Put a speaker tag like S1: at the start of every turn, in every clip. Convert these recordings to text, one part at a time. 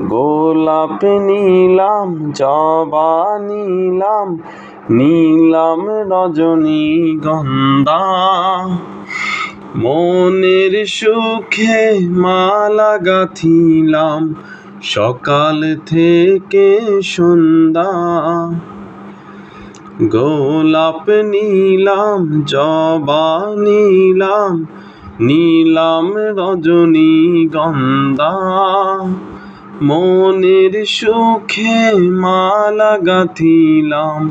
S1: গোলাপ নীলাম, জবা নিলাম নিলাম রজনীগন্ধা। মনের সুখে মালা গাঁথিলাম, সকাল থেকে সন্ধ্যা। গোলাপ নীলাম, জবা নিলাম নিলাম রজনীগন্ধা। মনের সুখে মালা গাঁথিলাম।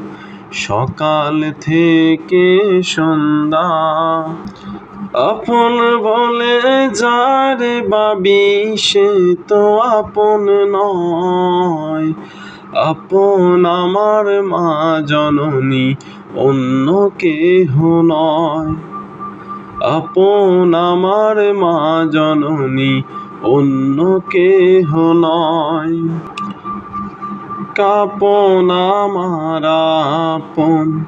S1: সকাল থেকে সন্ধ্যা। আপন বলে যারে বাবি, সে তো আপন নয়। আপন আমার মা জননী, অন্য কেহ নয়। আপন আমার মা জননী অন্য কেহ নয়। কাপন আমার আপন,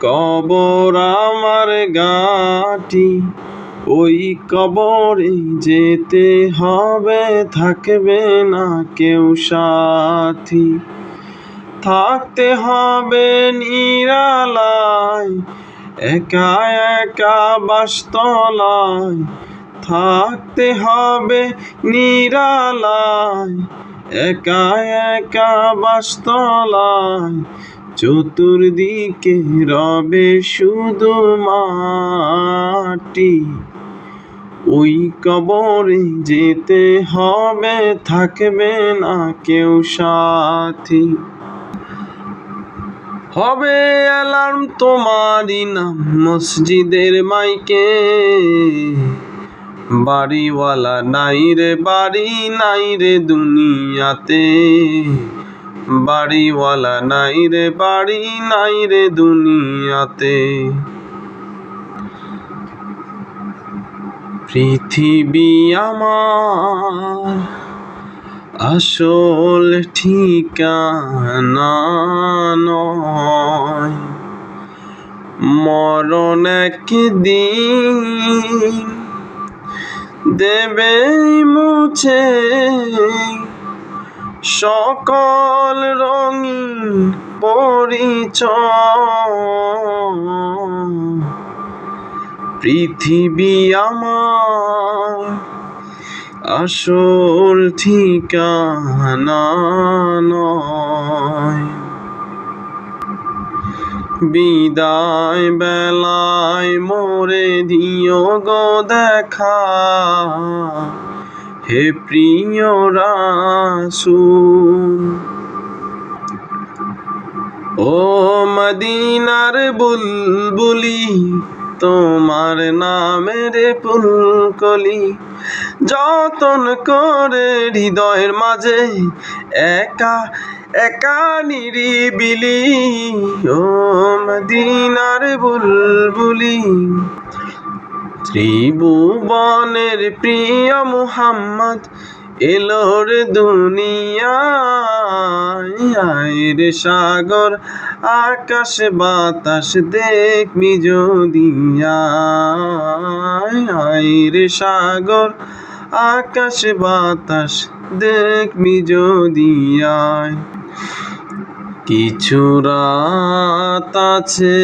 S1: কবর আমার গাটি। ওই কবরে যেতে হবে, থাকবে না কেউ সাথী। থাকতে হবে নিরালায়, একা একা বাসতলায়। থাকতে হবে নিরালায়, একা একা বাসতলায়। চতুর্দিকে রবে শুধু মাটি, ওই কবরে যেতে হবে, থাকবে না কেউ সাথী। হবে অ্যালার্ম তোমারই নাম, মসজিদের মাইকে। বাড়িওয়ালা নাই রে, বাড়ি নাই রে দুনিয়াতে। বাড়িওয়ালা নাই রে, বাড়ি নাই রে দুনিয়াতে। পৃথিবী আমার আসল ঠিকানা নয়। মরণ একদিন দেবে মুছে সকল রঙিন পরিচয়। পৃথিবী আমার আসল ঠিকানা নয়। বিদায় বেলায় মোরে দিও গো দেখা। হে প্রিয় রাসূল, ও মদিনার বুলবুলি, তোমার নামের ফুলকলি, যতন করে হৃদয়ের মাঝে একা একা নিরিবিলি ও মদিনার বুলবুলি। ত্রিভুবনের প্রিয় মুহাম্মদ এলোর দুনিয়ায়। সাগর, আকাশ, বাতাস দেখবি যদি সাগর, আকাশ, বাতাস দেখবি যদি কিছু রাত আছে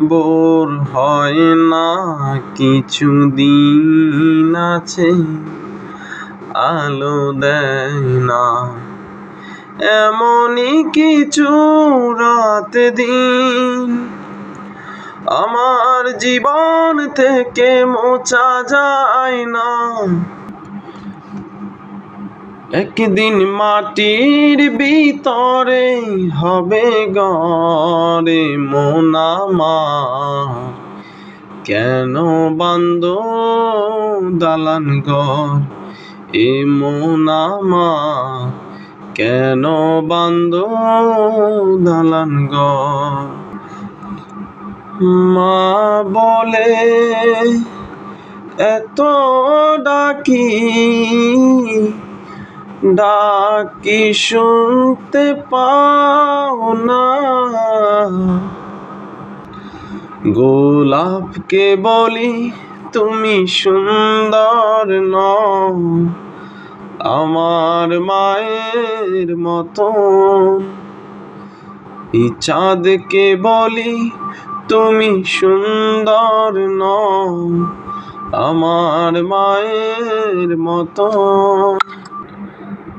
S1: বোর হয় না, কিছু দিন আছে, আলো দেয় না। এমনই কিছু রাত দিন, আমার জীবন থেকে মোছা যায় না। একদিন মাটির ভিতরে হবে গরে মোনামা কেন বান্দ দালান ঘর এ মোনামা কেন বান্দ দালান ঘর? মা বলে, এত ডাকি ডাকি শুনতে পাও না। গোলাপকে বলি, তুমি সুন্দর নও। আমার মায়ের মতন। চাঁদকে বলি, তুমি সুন্দর নও। আমার মায়ের মতন।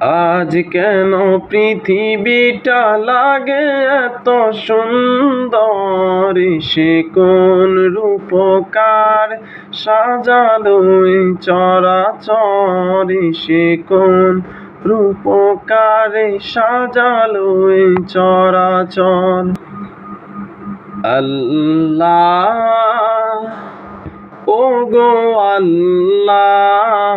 S1: আজ কেন পৃথিবীটা লাগে এত সুন্দর? সে কোন রূপকার সাজালো চরাচর? সে কোন রূপকারে সাজালো চরাচর? আল্লাহ ও গো আল্লাহ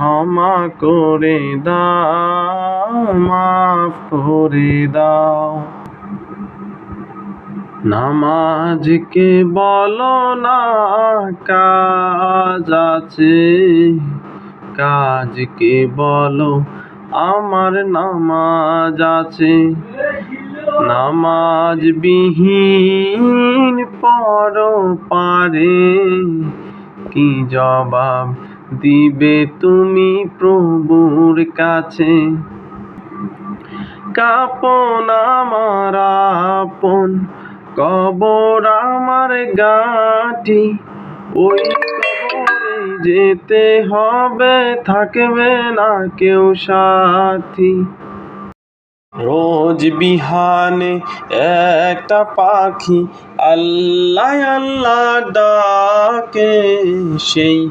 S1: ক্ষমা করে দাও, মাফ করে দাও। নামাজকে বলো না, কাজ আছে। কাজকে বলো, আমার নামাজ আছে। নামাজ বিহীন পর পারে। কি জবাব দিবে তুমি প্রভুর কাছে। কাপন আমার আপন, কবর আমার গাটি। ওই যেতে হবে, থাকবে না কেউ সাথী। রোজ বিহানে একটা পাখি, আল্লাহ আল্লাহ ডাকে, সেই